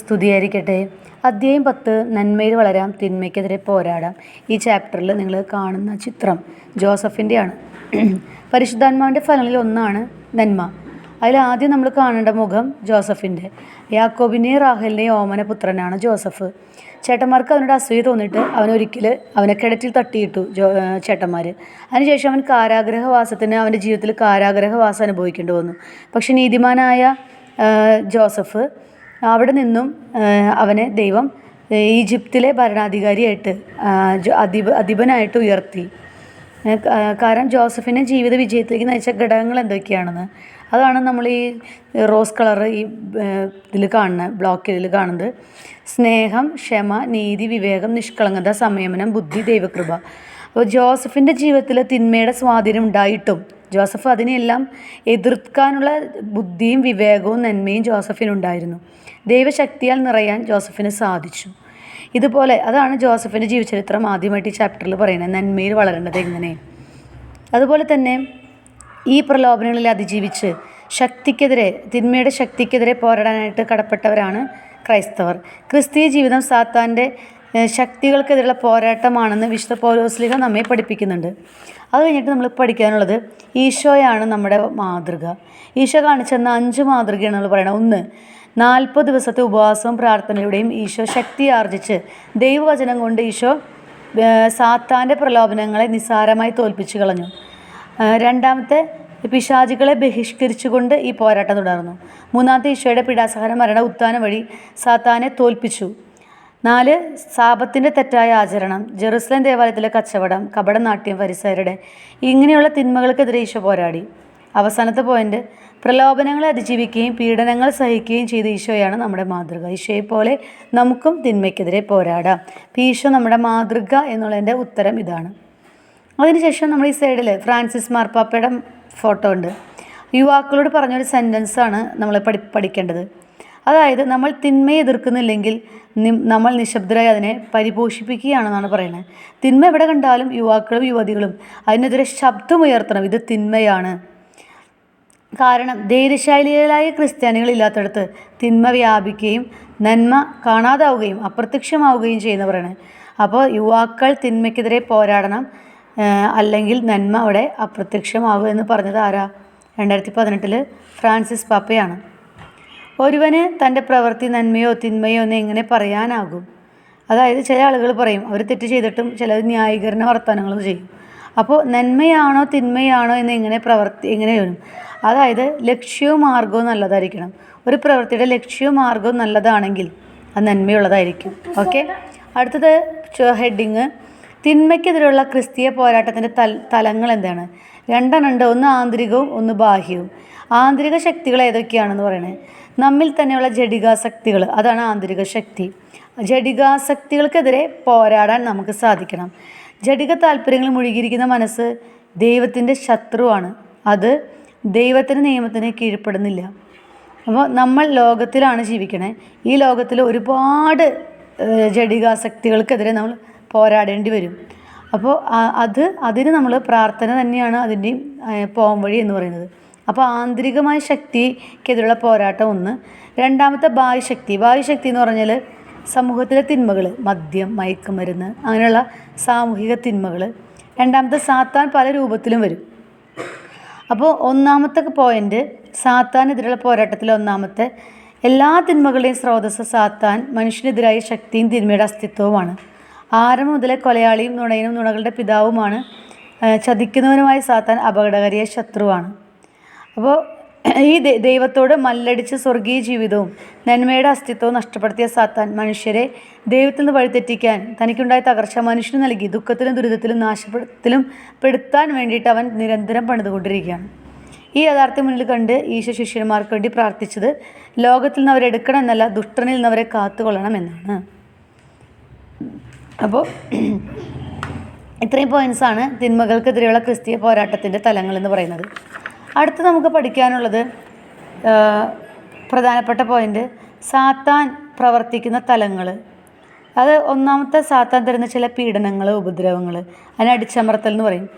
സ്തുതിയായിരിക്കട്ടെ. അധ്യായം പത്ത് നന്മയിൽ വളരാം തിന്മയ്ക്കെതിരെ പോരാടാം. ഈ ചാപ്റ്ററിൽ നിങ്ങൾ കാണുന്ന ചിത്രം ജോസഫിന്റെയാണ്. പരിശുദ്ധാത്മാവിന്റെ ഫലങ്ങളിൽ ഒന്നാണ് നന്മ. അതിൽ ആദ്യം നമ്മൾ കാണേണ്ട മുഖം ജോസഫിന്റെ. യാക്കോബിനെയും റാഹലിനെയും ഓമന പുത്രനാണ് ജോസഫ്. ചേട്ടന്മാർക്ക് അവനോട് അസൂയ തോന്നിയിട്ട് അവനൊരിക്കൽ അവനെ കിടറ്റിൽ തട്ടിയിട്ടു ജോ ചേട്ടന്മാർ അതിനുശേഷം അവൻ കാരാഗ്രഹവാസത്തിന് അവന്റെ ജീവിതത്തിൽ കാരാഗ്രഹവാസം അനുഭവിക്കേണ്ടി വന്നു. പക്ഷെ നീതിമാനായ ജോസഫ് അവിടെ നിന്നും അവനെ ദൈവം ഈജിപ്തിലെ ഭരണാധികാരിയായിട്ട് അധിപ അധിപനായിട്ട് ഉയർത്തി. കാരണം ജോസഫിനെ ജീവിത വിജയത്തിലേക്ക് നയിച്ച ഘടകങ്ങൾ എന്തൊക്കെയാണെന്ന്. അതാണ് നമ്മൾ ഈ റോസ് കളർ ഈ ഇതിൽ കാണുന്ന ബ്ലോക്കിൽ കാണുന്നത്. സ്നേഹം ക്ഷമ നീതി വിവേകം നിഷ്കളങ്കത സംയമനം ബുദ്ധി ദൈവകൃപ. അപ്പോൾ ജോസഫിന്റെ ജീവിതത്തിൽ തിന്മയുടെ സ്വാധീനം ഉണ്ടായിട്ടും ജോസഫ് അതിനെയെല്ലാം എതിർക്കാനുള്ള ബുദ്ധിയും വിവേകവും നന്മയും ജോസഫിനുണ്ടായിരുന്നു. ദൈവശക്തിയാൽ നിറയാൻ ജോസഫിന് സാധിച്ചു. ഇതുപോലെ അതാണ് ജോസഫിന്റെ ജീവചരിത്രം ആദ്യമായിട്ട് ഈ ചാപ്റ്ററിൽ പറയുന്നത് നന്മയിൽ വളരേണ്ടത് എങ്ങനെ? അതുപോലെ തന്നെ ഈ പ്രലോഭനങ്ങളിൽ അതിജീവിച്ച് ശക്തിക്കെതിരെ തിന്മയുടെ ശക്തിക്കെതിരെ പോരാടാനായിട്ട് കടപ്പെട്ടവരാണ് ക്രൈസ്തവർ. ക്രിസ്തീയ ജീവിതം സാത്താന്റെ ശക്തികൾക്കെതിരെയുള്ള പോരാട്ടമാണെന്ന് വിശുദ്ധ പൗലോസ്ലിഹ നമ്മെ പഠിപ്പിക്കുന്നുണ്ട്. അത് കഴിഞ്ഞിട്ട് നമ്മൾ പഠിക്കാനുള്ളത് ഈശോയാണ് നമ്മുടെ മാതൃക. ഈശോ കാണിച്ചെന്ന അഞ്ച് മാതൃകയാണ് നമ്മൾ പറയുന്നത് ഒന്ന് നാൽപ്പത് ദിവസത്തെ ഉപവാസവും പ്രാർത്ഥനയുടെയും ഈശോ ശക്തി ആർജിച്ച് ദൈവവചനം കൊണ്ട് ഈശോ സാത്താന്റെ പ്രലോഭനങ്ങളെ നിസ്സാരമായി തോൽപ്പിച്ച് കളഞ്ഞു. രണ്ടാമത്തെ പിശാചികളെ ബഹിഷ്കരിച്ചുകൊണ്ട് ഈ പോരാട്ടം തുടർന്നു. മൂന്നാമത്തെ ഈശോയുടെ പീഡാസഹന മരണ ഉത്താനം വഴി സാത്താനെ തോൽപ്പിച്ചു. നാല് സാപത്തിന്റെ തെറ്റായ ആചരണം ജെറുസലേം ദേവാലയത്തിലെ കച്ചവടം കപടനാട്യം പരിസരയുടെ ഇങ്ങനെയുള്ള തിന്മകൾക്കെതിരെ ഈശോ പോരാടി. അവസാനത്തെ പോയിന്റ് പ്രലോഭനങ്ങളെ അതിജീവിക്കുകയും പീഡനങ്ങൾ സഹിക്കുകയും ചെയ്ത ഈശോയാണ് നമ്മുടെ മാതൃക. ഈശോയെ പോലെ നമുക്കും തിന്മയ്ക്കെതിരെ പോരാടാം. അപ്പം ഈശോ നമ്മുടെ മാതൃക എന്നുള്ളതിന്റെ ഉത്തരം ഇതാണ്. അതിനുശേഷം നമ്മൾ ഈ സൈഡിൽ ഫ്രാൻസിസ് മാർപ്പാപ്പയുടെ ഫോട്ടോ ഉണ്ട്. യുവാക്കളോട് പറഞ്ഞൊരു സെന്റൻസാണ് നമ്മൾ പഠി പഠിക്കേണ്ടത്. അതായത് നമ്മൾ തിന്മയെ എതിർക്കുന്നില്ലെങ്കിൽ നമ്മൾ നിശബ്ദരായി അതിനെ പരിപോഷിപ്പിക്കുകയാണെന്നാണ് പറയുന്നത്. തിന്മ എവിടെ കണ്ടാലും യുവാക്കളും യുവതികളും അതിനെതിരെ ശബ്ദമുയർത്തണം. ഇത് തിന്മയാണ്. കാരണം ധൈര്യശാലികളായ ക്രിസ്ത്യാനികളില്ലാത്തടത്ത് തിന്മ വ്യാപിക്കുകയും നന്മ കാണാതാവുകയും അപ്രത്യക്ഷമാവുകയും ചെയ്യുന്നവരാണ്. അപ്പോൾ യുവാക്കൾ തിന്മയ്ക്കെതിരെ പോരാടണം. അല്ലെങ്കിൽ നന്മ അവിടെ അപ്രത്യക്ഷമാവുക എന്ന് പറഞ്ഞത് ആരാ? രണ്ടായിരത്തി പതിനെട്ടിൽ ഫ്രാൻസിസ് പാപ്പയാണ്. ഒരുവന് തന്റെ പ്രവൃത്തി നന്മയോ തിന്മയോ എന്ന് എങ്ങനെ പറയാനാകും? അതായത് ചില ആളുകൾ പറയും അവർ തെറ്റ് ചെയ്തിട്ടും ചിലർ ന്യായീകരണ വർത്തമാനങ്ങളും ചെയ്യും. അപ്പോൾ നന്മയാണോ തിന്മയാണോ എന്ന് എങ്ങനെ പ്രവർത്തി എങ്ങനെ വരും? അതായത് ലക്ഷ്യവും മാർഗവും നല്ലതായിരിക്കണം. ഒരു പ്രവൃത്തിയുടെ ലക്ഷ്യവും മാർഗവും നല്ലതാണെങ്കിൽ അത് നന്മയുള്ളതായിരിക്കും. ഓക്കെ? അടുത്തത് ഹെഡിങ്. തിന്മയ്ക്കെതിരെയുള്ള ക്രിസ്തീയ പോരാട്ടത്തിന്റെ തൽ തലങ്ങൾ എന്താണ്? രണ്ടെണ്ണം ഉണ്ട്. ഒന്ന് ആന്തരികവും ഒന്ന് ബാഹ്യവും. ആന്തരിക ശക്തികൾ ഏതൊക്കെയാണെന്ന് പറയണേ? നമ്മിൽ തന്നെയുള്ള ജഡികാസക്തികൾ അതാണ് ആന്തരിക ശക്തി. ജഡികാസക്തികൾക്കെതിരെ പോരാടാൻ നമുക്ക് സാധിക്കണം. ജഡിക താല്പര്യങ്ങൾ മുഴുകിയിരിക്കുന്ന മനസ്സ് ദൈവത്തിന്റെ ശത്രുവാണ്. അത് ദൈവത്തിന്റെ നിയമത്തിന് കീഴ്പ്പെടുന്നില്ല. അപ്പോൾ നമ്മൾ ലോകത്തിലാണ് ജീവിക്കണേ. ഈ ലോകത്തിൽ ഒരുപാട് ജഡികാസക്തികൾക്കെതിരെ നമ്മൾ പോരാടേണ്ടി വരും. അപ്പോൾ അത് അതിന് നമ്മൾ പ്രാർത്ഥന തന്നെയാണ് അതിന്റെയും പോംവഴി എന്ന് പറയുന്നത്. അപ്പോൾ ആന്തരികമായ ശക്തിക്കെതിരെയുള്ള പോരാട്ടം ഒന്ന്. രണ്ടാമത്തെ ബാഹ്യശക്തി ബാഹ്യശക്തി എന്ന് പറഞ്ഞാൽ സമൂഹത്തിലെ തിന്മകൾ മദ്യം മയക്കുമരുന്ന് അങ്ങനെയുള്ള സാമൂഹിക തിന്മകൾ രണ്ടാമത്തെ സാത്താൻ പല രൂപത്തിലും വരും. അപ്പോൾ ഒന്നാമത്തെ പോയിന്റ് സാത്താനെതിരെയുള്ള പോരാട്ടത്തിലെ ഒന്നാമത്തെ എല്ലാ തിന്മകളുടെയും സ്രോതസ്സ് സാത്താൻ മനുഷ്യനെതിരായ ശക്തിയും തിന്മയുടെ അസ്തിത്വവുമാണ്. ആരം മുതലേ കൊലയാളിയും നുണയനും നുണകളുടെ പിതാവുമാണ് ചതിക്കുന്നവനുമായ സാത്താൻ അപകടകാരിയായ ശത്രുവാണ്. അപ്പോൾ ഈ ദൈവത്തോട് മല്ലടിച്ച് സ്വർഗീയ ജീവിതവും നന്മയുടെ അസ്തിത്വവും നഷ്ടപ്പെടുത്തിയ സാത്താൻ മനുഷ്യരെ ദൈവത്തിൽ നിന്ന് വഴിതെറ്റിക്കാൻ തനിക്കുണ്ടായ തകർച്ച മനുഷ്യന് നൽകി ദുഃഖത്തിലും ദുരിതത്തിലും നാശപ്പെടുത്തിലും പെടുത്താൻ വേണ്ടിയിട്ട് അവൻ നിരന്തരം പണിതുകൊണ്ടിരിക്കുകയാണ്. ഈ യാഥാർത്ഥ്യം മുന്നിൽ കണ്ട് ഈശോ ശിഷ്യന്മാർക്ക് വേണ്ടി പ്രാർത്ഥിച്ചത് ലോകത്തിൽ നിന്ന് അവരെ എടുക്കണം എന്നല്ല ദുഷ്ടനിൽ നിന്ന് അവരെ കാത്തുകൊള്ളണം എന്നാണ്. അപ്പോൾ ഇത്രയും പോയിന്റ്സ് ആണ് തിന്മകൾക്കെതിരെയുള്ള ക്രിസ്തീയ പോരാട്ടത്തിന്റെ തലങ്ങൾ എന്ന് പറയുന്നത്. അടുത്ത് നമുക്ക് പഠിക്കാനുള്ളത് പ്രധാനപ്പെട്ട പോയിന്റ് സാത്താൻ പ്രവർത്തിക്കുന്ന തലങ്ങൾ അത് ഒന്നാമത്തെ സാത്താൻ തരുന്ന ചില പീഡനങ്ങൾ ഉപദ്രവങ്ങൾ അതിനെ അടിച്ചമർത്തൽ എന്ന് പറയും.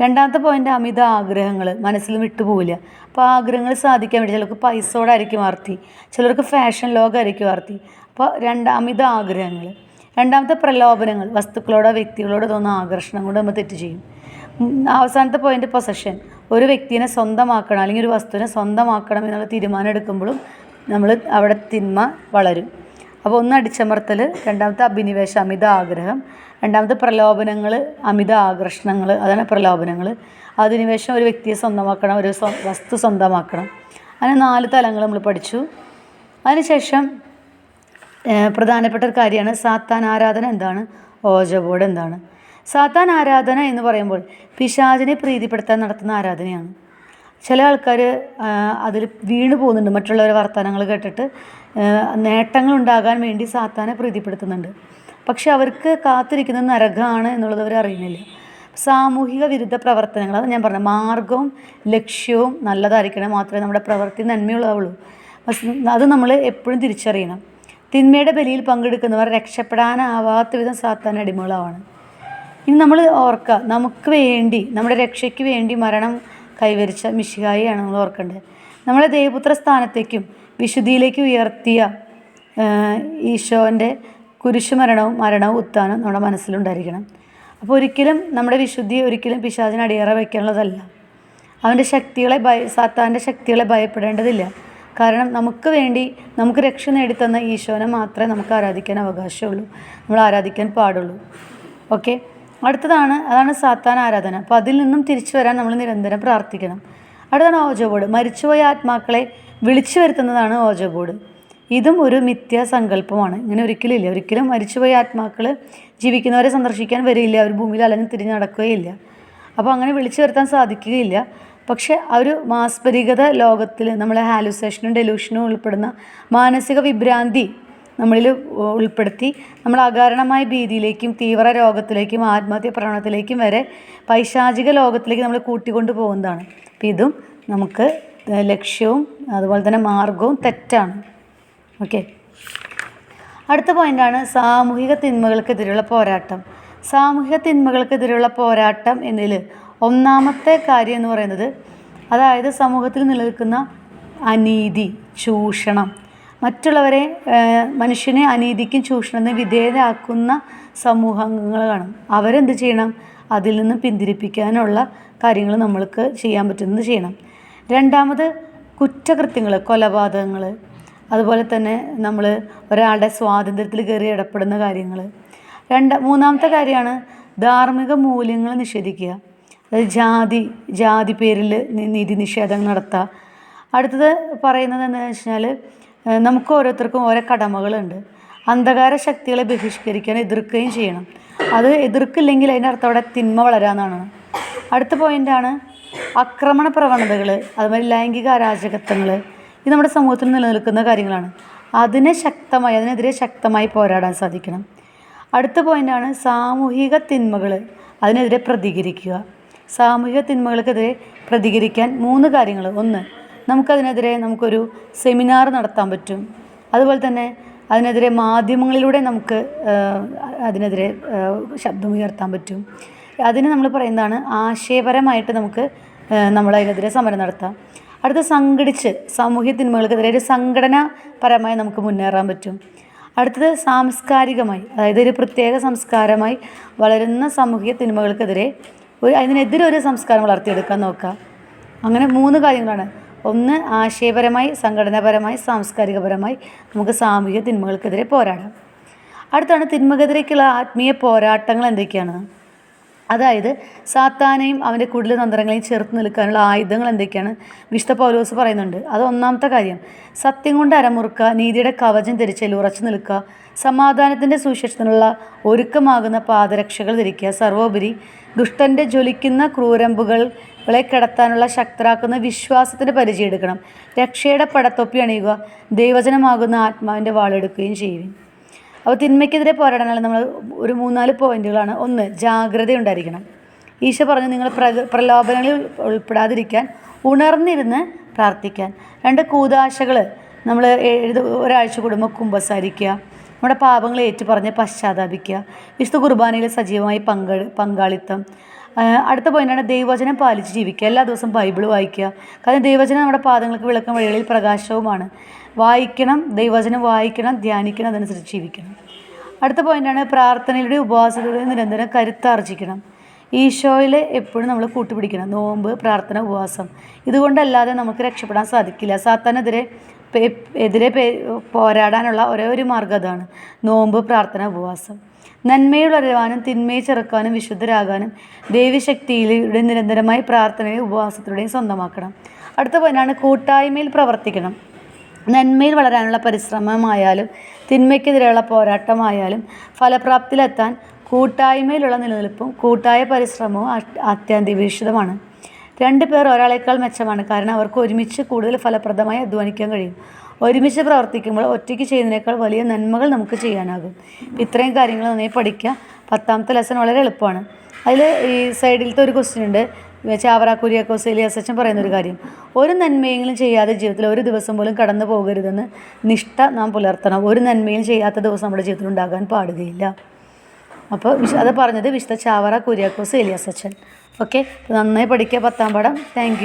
രണ്ടാമത്തെ പോയിന്റ് അമിത ആഗ്രഹങ്ങൾ മനസ്സിൽ വിട്ടുപോവില്ല അപ്പോൾ ആഗ്രഹങ്ങൾ സാധിക്കാൻ വേണ്ടി ചിലർക്ക് പൈസയോടായിരിക്കും ആർത്തി ചിലർക്ക് ഫാഷൻ ലോകമായിരിക്കും ആർത്തി. അപ്പോൾ രണ്ട് അമിത ആഗ്രഹങ്ങൾ രണ്ടാമത്തെ പ്രലോഭനങ്ങൾ വസ്തുക്കളോടോ വ്യക്തികളോടോ തോന്നുന്ന ആകർഷണം കൊണ്ട് നമ്മൾ തെറ്റ് ചെയ്യും. അവസാനത്തെ പോയിന്റ് പൊസഷൻ ഒരു വ്യക്തിനെ സ്വന്തമാക്കണം അല്ലെങ്കിൽ ഒരു വസ്തുവിനെ സ്വന്തമാക്കണം എന്നുള്ള തീരുമാനം എടുക്കുമ്പോഴും നമ്മൾ അവിടെ തിന്മ വളരും. അപ്പോൾ ഒന്ന് അടിച്ചമർത്തൽ രണ്ടാമത്തെ അഭിനിവേശം അമിത ആഗ്രഹം രണ്ടാമത്തെ പ്രലോഭനങ്ങൾ അമിത ആകർഷണങ്ങൾ അതാണ് പ്രലോഭനങ്ങൾ അധിനിവേശം ഒരു വ്യക്തിയെ സ്വന്തമാക്കണം ഒരു വസ്തു സ്വന്തമാക്കണം. അങ്ങനെ നാല് തലങ്ങൾ നമ്മൾ പഠിച്ചു. അതിനുശേഷം പ്രധാനപ്പെട്ട ഒരു കാര്യമാണ് സാത്താൻ ആരാധന എന്താണ്? ഓജബോർഡ് എന്താണ്? സാത്താൻ ആരാധന എന്ന് പറയുമ്പോൾ പിശാചിനെ പ്രീതിപ്പെടുത്താൻ നടത്തുന്ന ആരാധനയാണ്. ചില ആൾക്കാർ അതിൽ വീണു പോകുന്നുണ്ട്. മറ്റുള്ളവരെ വർത്തമാനങ്ങൾ കേട്ടിട്ട് നേട്ടങ്ങൾ ഉണ്ടാകാൻ വേണ്ടി സാത്താനെ പ്രീതിപ്പെടുത്തുന്നുണ്ട്. പക്ഷെ അവർക്ക് കാത്തിരിക്കുന്ന നരകമാണ് എന്നുള്ളത് അവർ അറിയുന്നില്ല. സാമൂഹിക വിരുദ്ധ പ്രവർത്തനങ്ങൾ അത് ഞാൻ പറഞ്ഞ മാർഗവും ലക്ഷ്യവും നല്ലതായിരിക്കണം. മാത്രമേ നമ്മുടെ പ്രവൃത്തി നന്മയുള്ളതാവുള്ളൂ. പക്ഷെ അത് നമ്മൾ എപ്പോഴും തിരിച്ചറിയണം. തിന്മയുടെ ബലിയിൽ പങ്കെടുക്കുന്നവർ രക്ഷപ്പെടാനാവാത്ത വിധം സാത്താൻ അടിമകളാവാണ്. ഇനി നമ്മൾ ഓർക്കുക നമുക്ക് വേണ്ടി നമ്മുടെ രക്ഷയ്ക്ക് വേണ്ടി മരണം കൈവരിച്ച മിശിഹായിയാണ് നമ്മൾ ഓർക്കേണ്ടത്. നമ്മളെ ദേവപുത്ര സ്ഥാനത്തേക്കും വിശുദ്ധിയിലേക്ക് ഉയർത്തിയ ഈശോന്റെ കുരിശുമരണവും മരണവും ഉത്താനവും നമ്മുടെ മനസ്സിലുണ്ടായിരിക്കണം. അപ്പോൾ ഒരിക്കലും നമ്മുടെ വിശുദ്ധി ഒരിക്കലും പിശാചിന് അടിയറ വയ്ക്കാനുള്ളതല്ല അവന്റെ ശക്തികളെ ഭയ സാത്താന്റെ ശക്തികളെ ഭയപ്പെടേണ്ടതില്ല. കാരണം നമുക്ക് വേണ്ടി നമുക്ക് രക്ഷ നേടിത്തന്ന ഈശോനെ മാത്രമേ നമുക്ക് ആരാധിക്കാൻ അവകാശമുള്ളൂ. നമ്മൾ ആരാധിക്കാൻ പാടുള്ളൂ. ഓക്കെ? അടുത്തതാണ് അതാണ് സാത്താൻ ആരാധന. അപ്പോൾ അതിൽ നിന്നും തിരിച്ചു വരാൻ നമ്മൾ നിരന്തരം പ്രാർത്ഥിക്കണം. അടുത്താണ് ഓജോ ബോർഡ്. മരിച്ചുപോയ ആത്മാക്കളെ വിളിച്ചു വരുത്തുന്നതാണ് ഓജോ ബോർഡ്. ഇതും ഒരു മിഥ്യാസങ്കല്പമാണ് ഇങ്ങനെ ഒരിക്കലും ഇല്ല. ഒരിക്കലും മരിച്ചുപോയ ആത്മാക്കൾ ജീവിക്കുന്നവരെ സന്ദർശിക്കാൻ വരില്ല അവർ ഭൂമിയിൽ അലഞ്ഞ് തിരിഞ്ഞ് നടക്കുകയില്ല. അപ്പോൾ അങ്ങനെ വിളിച്ചു വരുത്താൻ സാധിക്കുകയില്ല. പക്ഷേ ആ ഒരു മാസ്പരികത ലോകത്തിൽ നമ്മളെ ഹാലുസേഷനും ഡെലൂഷനും ഉൾപ്പെടുന്ന മാനസിക വിഭ്രാന്തി നമ്മളിൽ ഉൾപ്പെടുത്തി നമ്മൾ അകാരണമായ ഭീതിയിലേക്കും തീവ്ര രോഗത്തിലേക്കും ആത്മഹത്യ പ്രവണത്തിലേക്കും വരെ പൈശാചിക ലോകത്തിലേക്ക് നമ്മൾ കൂട്ടിക്കൊണ്ടു പോകുന്നതാണ്. അപ്പം ഇതും നമുക്ക് ലക്ഷ്യവും അതുപോലെ തന്നെ മാർഗവും തെറ്റാണ്. ഓക്കെ. അടുത്ത പോയിന്റാണ് സാമൂഹിക തിന്മകൾക്കെതിരെയുള്ള പോരാട്ടം. സാമൂഹിക തിന്മകൾക്കെതിരെയുള്ള പോരാട്ടം എന്നതിൽ ഒന്നാമത്തെ കാര്യം എന്ന് പറയുന്നത് അതായത് സമൂഹത്തിൽ നിലനിൽക്കുന്ന അനീതി ചൂഷണം. മറ്റുള്ളവരെ മനുഷ്യനെ അനീതിക്കും ചൂഷണത്തിനും വിധേയരാക്കുന്ന സമൂഹങ്ങൾ കാണും. അവരെന്ത് ചെയ്യണം? അതിൽ നിന്ന് പിന്തിരിപ്പിക്കാനുള്ള കാര്യങ്ങൾ നമ്മൾക്ക് ചെയ്യാൻ പറ്റുന്നത് ചെയ്യണം. രണ്ടാമത് കുറ്റകൃത്യങ്ങൾ കൊലപാതകങ്ങൾ. അതുപോലെ തന്നെ നമ്മൾ ഒരാളുടെ സ്വാതന്ത്ര്യത്തിൽ കയറി ഇടപെടുന്ന കാര്യങ്ങൾ. രണ്ട് മൂന്നാമത്തെ കാര്യമാണ് ധാർമ്മിക മൂല്യങ്ങൾ നിഷേധിക്കുക. അതായത് ജാതി ജാതി പേരിൽ നീതി നിഷേധങ്ങൾ നടത്തുക. അടുത്തത് പറയുന്നത് എന്താണെന്ന് വെച്ചാൽ നമുക്ക് ഓരോരുത്തർക്കും ഓരോ കടമകളുണ്ട്. അന്ധകാര ശക്തികളെ ബഹിഷ്കരിക്കാൻ എതിർക്കുകയും ചെയ്യണം. അത് എതിർക്കില്ലെങ്കിൽ അതിന്റെ അർത്ഥം അവിടെ തിന്മ വളരാന്നാണ്. അടുത്ത പോയിന്റാണ് ആക്രമണ പ്രവണതകൾ അതുമാതിരി ലൈംഗിക അരാജകത്വങ്ങൾ ഇത് നമ്മുടെ സമൂഹത്തിൽ നിലനിൽക്കുന്ന കാര്യങ്ങളാണ്. അതിനെ ശക്തമായി അതിനെതിരെ ശക്തമായി പോരാടാൻ സാധിക്കണം. അടുത്ത പോയിന്റാണ് സാമൂഹിക തിന്മകൾ അതിനെതിരെ പ്രതികരിക്കുക. സാമൂഹിക തിന്മകൾക്കെതിരെ പ്രതികരിക്കാൻ മൂന്ന് കാര്യങ്ങൾ ഒന്ന് നമുക്കതിനെതിരെ നമുക്കൊരു സെമിനാർ നടത്താൻ പറ്റും. അതുപോലെ തന്നെ അതിനെതിരെ മാധ്യമങ്ങളിലൂടെ നമുക്ക് അതിനെതിരെ ശബ്ദമുയർത്താൻ പറ്റും. അതിന് നമ്മൾ പറയുന്നതാണ് ആശയപരമായിട്ട് നമുക്ക് നമ്മളതിനെതിരെ സമരം നടത്താം. അടുത്ത സംഘടിച്ച് സാമൂഹ്യ തിന്മകൾക്കെതിരെ ഒരു സംഘടനാപരമായി നമുക്ക് മുന്നേറാൻ പറ്റും. അടുത്തത് സാംസ്കാരികമായി അതായത് ഒരു പ്രത്യേക സംസ്കാരമായി വളരുന്ന സാമൂഹിക തിന്മകൾക്കെതിരെ ഒരു അതിനെതിരെ ഒരു സംസ്കാരം വളർത്തിയെടുക്കാൻ നോക്കുക. അങ്ങനെ മൂന്ന് കാര്യങ്ങളാണ്. ഒന്ന് ആശയപരമായി സംഘടനാപരമായി സാംസ്കാരികപരമായി നമുക്ക് സാമൂഹിക തിന്മകൾക്കെതിരെ പോരാടാം. അടുത്താണ് തിന്മകെതിരേക്കുള്ള ആത്മീയ പോരാട്ടങ്ങൾ എന്തൊക്കെയാണ്? അതായത് സാത്താനെയും അവന്റെ കൂടുതൽ തന്ത്രങ്ങളെയും ചേർത്ത് നിൽക്കാനുള്ള ആയുധങ്ങൾ എന്തൊക്കെയാണ്? വിശുദ്ധ പൗലോസ് പറയുന്നുണ്ട്. അത് ഒന്നാമത്തെ കാര്യം. സത്യം കൊണ്ട് അരമുറുക്കുക നീതിയുടെ കവചം ധരിച്ചതിൽ ഉറച്ചു നിൽക്കുക സമാധാനത്തിന്റെ സുശേഷത്തിനുള്ള ഒരുക്കമാകുന്ന പാദരക്ഷകൾ ധരിക്കുക. സർവോപരി ദുഷ്ടന്റെ ജ്വലിക്കുന്ന ക്രൂരമ്പുകളെ കിടത്താനുള്ള ശക്തരാക്കുന്ന വിശ്വാസത്തിന്റെ പരിചയം എടുക്കണം. രക്ഷയുടെ പടത്തൊപ്പി അണിയുക ദൈവജനമാകുന്ന ആത്മാവിന്റെ വാളെടുക്കുകയും ചെയ്യും അപ്പോൾ തിന്മയ്ക്കെതിരെ പോരാടാനുള്ള നമ്മൾ ഒരു മൂന്നാൽ പോയിന്റുകളാണ്. ഒന്ന് ജാഗ്രത ഉണ്ടായിരിക്കണം ഈശോ പറഞ്ഞു നിങ്ങൾ പ്ര പ്രലോഭനങ്ങളിൽ ഉൾപ്പെടാതിരിക്കാൻ ഉണർന്നിരുന്ന് പ്രാർത്ഥിക്കാൻ. രണ്ട് കൂതാശകൾ നമ്മൾ എഴുത ഒരാഴ്ച കൂടുമ്പോൾ കുമ്പസാരിക്കുക നമ്മുടെ പാപങ്ങൾ ഏറ്റുപറഞ്ഞ് പശ്ചാത്താപിക്കുക വിശുദ്ധ കുർബാനയിൽ സജീവമായി പങ്ക പങ്കാളിത്തം അടുത്ത പോയിന്റാണ് ദൈവവചനം പാലിച്ച് ജീവിക്കുക. എല്ലാ ദിവസവും ബൈബിൾ വായിക്കുക. കാരണം ദൈവവചനം നമ്മുടെ പാദങ്ങൾക്ക് വിളക്കം വഴികളിൽ പ്രകാശവുമാണ്. വായിക്കണം ദൈവവചനം വായിക്കണം ധ്യാനിക്കണം അതനുസരിച്ച് ജീവിക്കണം. അടുത്ത പോയിന്റാണ് പ്രാർത്ഥനയിലൂടെ ഉപവാസത്തിലൂടെ നിരന്തരം കരുത്താർജിക്കണം. ഈശോയിൽ എപ്പോഴും നമ്മൾ കൂട്ടുപിടിക്കണം. നോമ്പ് പ്രാർത്ഥന ഉപവാസം. ഇതുകൊണ്ടല്ലാതെ നമുക്ക് രക്ഷപ്പെടാൻ സാധിക്കില്ല. സാത്താനെതിരെ എതിരെ പോരാടാനുള്ള ഒരേ ഒരു മാർഗം അതാണ്. നോമ്പ് പ്രാർത്ഥന ഉപവാസം. നന്മയിൽ വളരുവാനും തിന്മയെ ചെറുക്കാനും വിശുദ്ധരാകാനും ദേവിശക്തിയിലൂടെ നിരന്തരമായി പ്രാർത്ഥനയും ഉപവാസത്തിലൂടെയും സ്വന്തമാക്കണം. അടുത്ത പോയിന്റാണ് കൂട്ടായ്മയിൽ പ്രവർത്തിക്കണം. നന്മയിൽ വളരാനുള്ള പരിശ്രമമായാലും തിന്മയ്ക്കെതിരെയുള്ള പോരാട്ടമായാലും ഫലപ്രാപ്തിയിലെത്താൻ കൂട്ടായ്മയിലുള്ള നിലനിൽപ്പും കൂട്ടായ പരിശ്രമവും അത്യന്താപേക്ഷിതമാണ് രണ്ട് പേർ ഒരാളേക്കാൾ മെച്ചമാണ്. കാരണം അവർക്ക് ഒരുമിച്ച് കൂടുതൽ ഫലപ്രദമായി അധ്വാനിക്കാൻ കഴിയും. ഒരുമിച്ച് പ്രവർത്തിക്കുമ്പോൾ ഒറ്റയ്ക്ക് ചെയ്യുന്നതിനേക്കാൾ വലിയ നന്മകൾ നമുക്ക് ചെയ്യാനാകും. ഇത്രയും കാര്യങ്ങൾ നന്നായി പഠിക്കുക. പത്താമത്തെ ലെസൺ വളരെ എളുപ്പമാണ്. അതിൽ ഈ സൈഡിലത്തെ ഒരു ക്വസ്റ്റ്യൻ ഉണ്ട്. ചാവറ കുര്യാക്കോസ് എലിയാസ് പറയുന്ന ഒരു കാര്യം. ഒരു നന്മയെങ്കിലും ചെയ്യാതെ ജീവിതത്തിൽ ഒരു ദിവസം പോലും കടന്നു പോകരുതെന്ന് നിഷ്ഠ നാം പുലർത്തണം. ഒരു നന്മയും ചെയ്യാത്ത ദിവസം നമ്മുടെ ജീവിതത്തിൽ ഉണ്ടാകാൻ പാടുകയില്ല. അപ്പോൾ അത് പറഞ്ഞത് വിശുദ്ധ ചാവറ കുര്യാക്കോസ് എലിയാസ് അച്ഛൻ. ഓക്കെ നന്നായി പഠിക്കുക പത്താം പാഠം. താങ്ക്